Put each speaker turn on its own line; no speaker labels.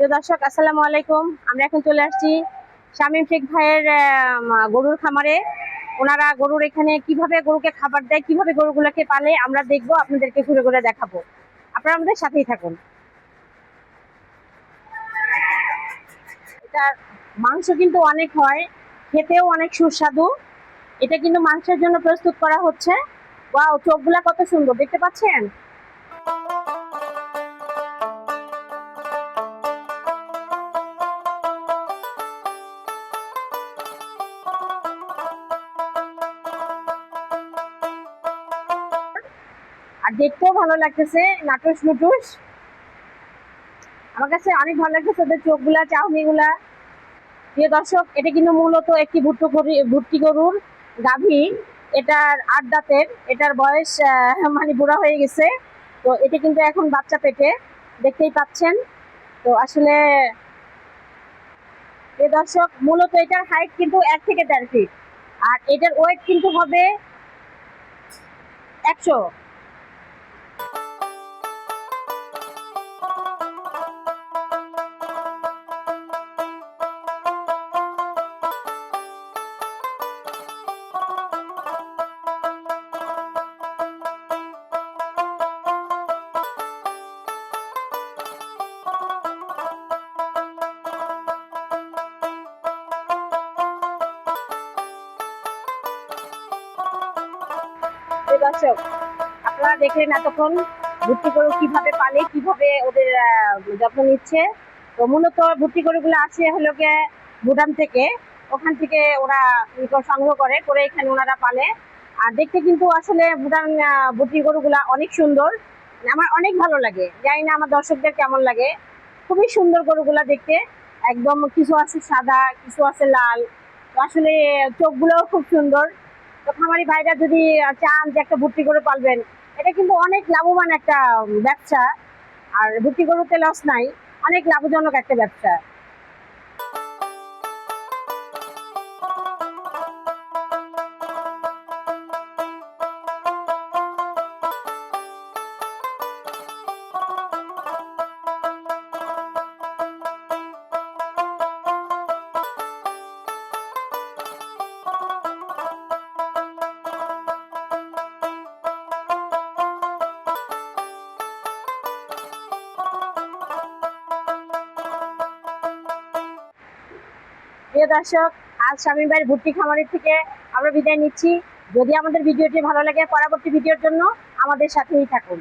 প্রিয় দর্শক, আসসালামু আলাইকুম। আমরা এখন চলে আসছি শামীম শেখ ভাইয়ের গরুর খামারে। ওনারা গরুর এখানে কীভাবে গরুকে খাবার দেয়, কীভাবে গরুগুলোকে পালে, আমরা দেখব, আপনাদেরকে ঘুরে ঘুরে দেখাবো। আপনারা আমাদের সাথেই থাকুন। এটার মাংস কিন্তু অনেক হয়, খেতেও অনেক সুস্বাদু। এটা কিন্তু মাংসের জন্য প্রস্তুত করা হচ্ছে। ওয়াও, চোখগুলা কত সুন্দর, দেখতে পাচ্ছেন? দেখতেও ভালো লাগতেছে, নাটুস নুটুস আমার কাছে অনেক ভালো লাগতেছে ওদের চোখগুলা চাউনিগুলা প্রিয় দর্শক, এটা কিন্তু মূলত একটি ভুট্টো ভুট্টি গরুর গাভী। এটার আট দাঁতের, এটার বয়স মানে বুড়া হয়ে গেছে। তো এটা কিন্তু এখন বাচ্চা পেটে, দেখতেই পাচ্ছেন। তো আসলে প্রিয় দর্শক, মূলত এটার হাইট কিন্তু এক থেকে দেড় ফিট আর এটার ওয়েট কিন্তু হবে একশো। দর্শক, আপনারা দেখলেন এতক্ষণ ভর্তি গরু কীভাবে পালে, কীভাবে ওদের যত্ন নিচ্ছে। তো মূলত ভর্তি গরুগুলো আসে হলো গিয়ে ভুটান থেকে। ওখান থেকে ওরা সংগ্রহ করে করে এখানে ওনারা পালে। আর দেখতে কিন্তু আসলে ভুটান ভর্তি গরুগুলা অনেক সুন্দর। আমার অনেক ভালো লাগে। জানি না আমার দর্শকদের কেমন লাগে। খুবই সুন্দর গরুগুলা দেখতে। একদম কিছু আছে সাদা, কিছু আছে লাল। আসলে চোখগুলোও খুব সুন্দর। খামারি ভাইরা যদি চান যে একটা ভর্তি করে পালবেন, এটা কিন্তু অনেক লাভবান একটা ব্যবসা। আর ভর্তি গরুতে লস নাই, অনেক লাভজনক একটা ব্যবসা। প্রিয় দর্শক, আজ স্বামী ভাইয়ের ভর্তি খামারের থেকে আমরা বিদায় নিচ্ছি। যদি আমাদের ভিডিওটি ভালো লাগে, পরবর্তী ভিডিওর জন্য আমাদের সাথেই থাকুন।